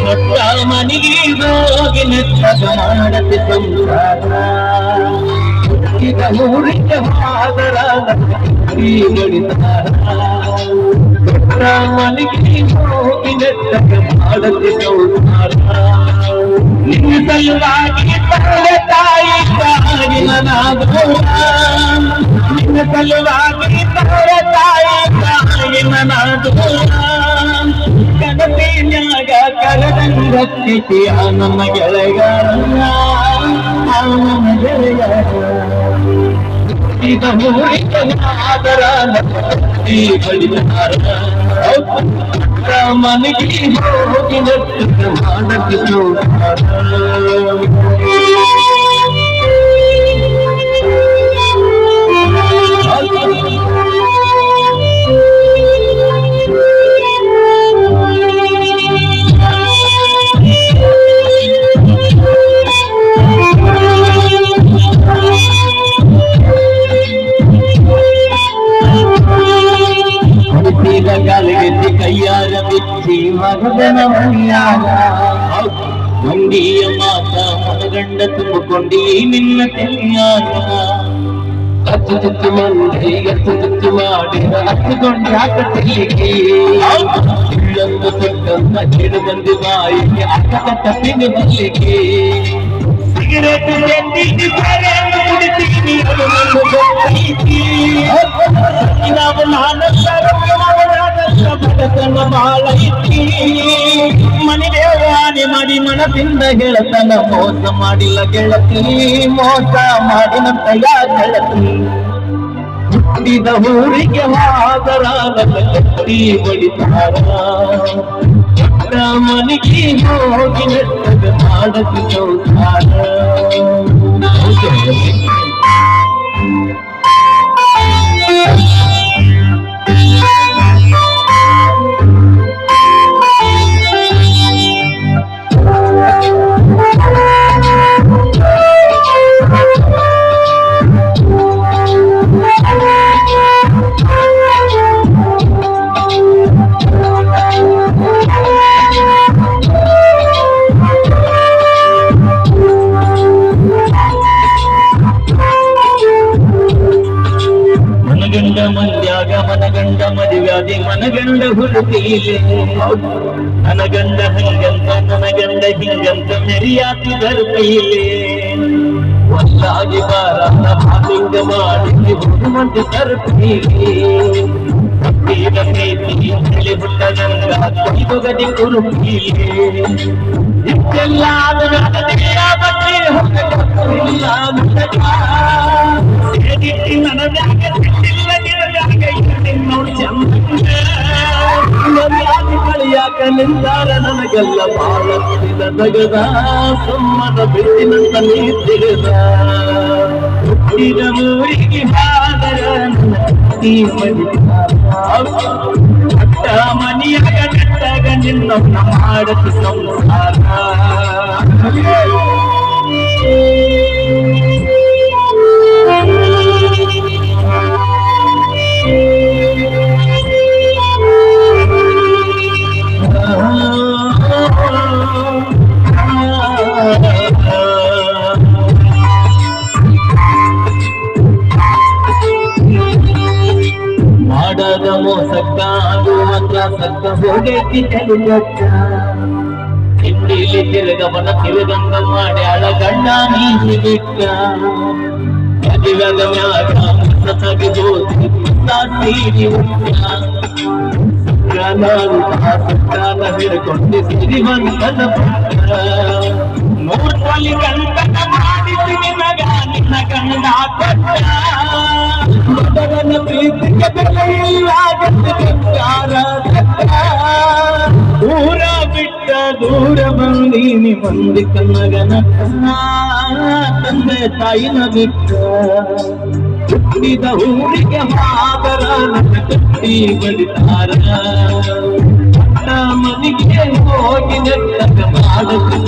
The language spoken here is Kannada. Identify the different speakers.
Speaker 1: ಕೊಟ್ಟ ಮನೆಗೆ ಹೋಗಿ ನೆತ್ತಗ ಮಾಡತಿ ಸಂಸಾರ ಈಗ ಊರಿಗೆ ಹಾದರ ನನ್ನ ಕಟ್ಟಿ ಹೊಡಿತಾರ ಕೊಟ್ಟ ಮನೆಗೆ ಹೋಗಿ ನೆತ್ತಗ ಮಾಡತಿ ಸಂಸಾರ ನಿನ್ನ ಸಲುವಾಗಿ ತಂದೆ ತಾಯಿ ಕಾಗಿನ ನಾದೂರ ನಿನ್ನ ಸಲುವಾಗಿ ತಂದೆ ತಾಯಿ ಕಾಗಿನ ನಾದೂರ ಕನಸಿನ್ಯಾಗ ಈಗ की बड़ी धारणा। और मन की होगी नृत्य मानक जो കലകെത്തി കയ്യാരമെത്തി മകതനമയ്യാര കൊണ്ടിയ മാത മതകണ്ട തുമ്പക്കൊണ്ടി നിന്ന തെയ്യാര അത്തു തുത്തു മണ്ടി അത്തു തുത്തു മാടി അത്തു കൊണ്ട് ആക്കട്ടിലേക്ക് ഇള്ളൊന്ന് തൊട്ടൊന്ന് അച്ഛന് തന്റെ വായി അത്ത തട്ടത്തിന് വല്ലേക്ക് സിഗരറ്റ് തെണ്ടിട്ട് പറയാൻ കൊടുത്തി നീ അത് നമ്മൾ ಬಡತನ ಬಾಳ ಇತ್ತಿ ಮನೆ ದೇವಾನಿ ಮಾಡಿ ಮನದಿಂದ ಗೆಳತನ ಮೋಸ ಮಾಡಿಲ್ಲ ಗೆಳತಿ. ಮೋಸ ಮಾಡಿನಂತ ಯಾ ಗೆಳತಿ? ಹುಟ್ಟಿದ ಊರಿಗೆ ಹಾದರ ಕಟ್ಟಿ ಬಡಿತಾರ ಮನಿಗೆ ಹೋಗಿ ನೆಟ್ಟದ ಮಾಡದಿ ಸಂಸಾರ ಮನಗಂಡ ಮಂದ್ಯಾಗ ಮನಗಂಡ ಮದುವ್ಯಾದಿ ಮನಗಂಡ ಹುಡುಕಿಲೆ ನನಗಂಡ ಹಂಗಂತ ನನಗಂಡ ಹಿಂಗಂತ ಮೆರಿಯಾತಿ ಬರ್ಕೈಲೆ ಒಂದಾಗಿ ಬಾರ ಮಾಲಿಂಗ ಮಾಡಿ ಹುಡುಮಂತ ತರುತ್ತೀರಿ ಕೊಯ್ದೊಗದಿ ಕುರುಕಿಲೆ ಇಷ್ಟೆಲ್ಲ ಆದ ನಿಂತಾರ ನನಗೆಲ್ಲ ಬಾಳ ತಗದ ಸುಮ್ಮನ ಬಿಟ್ಟಿನಂತ ನೀ ತಿಳಿದ ಊರಿಗೆ ನನ್ನ ಈ ಕಟ್ಟಾಗ ನಿನ್ನ ಮಾಡತಿ ಸಂಸಾರ. ಮಾಡದ ಮೋಸಕ್ಕ ಅದು ಮಾತ್ರ ಸಕ್ಕ ಹೋಗೈತಿ ಕಲಿಯಕ್ಕ ಹಿಂದಿಲಿ ತಿರುಗವನ ತಿರುಗಂಗ ಮಾಡಿ ಅಳಗಣ್ಣ ನೀಸಿ ಬಿಟ್ಟ ಮದುವೆದ ಮ್ಯಾಗ ಸತಗಿ ಹೋಗಿ ತೀರಿ ಉಟ್ಟ ಸುತ್ತಾನ ಹಿಡ್ಕೊಂಡು ಸಿರಿವಂತನ ಪುಟ್ಟ ನೋಡ್ಕೊಳ್ಳಿ ಗಂಟನ ಮಾಡಿಸಿ ನಿನಗ ನಿನ್ನ ಗಂಡ ಕೊಟ್ಟ ದೂರ ಬಿಟ್ಟ ದೂರ ಬಂದೀನಿ ಮಂದಿ ಕನ್ನಗನ ತಂದೆ ತಾಯಿನ ಬಿಟ್ಟ ಹುಟ್ಟಿದ ಊರಿಗೆ ಮಾದರ ನನ್ನ ಕಟ್ಟಿ ಬಡಿತಾರ ಪಟ್ಟ ಮನೆಗೆ ಹೋಗಿ ನೆಟ್ಟಗ ಮಾಡಕ್ಕೆ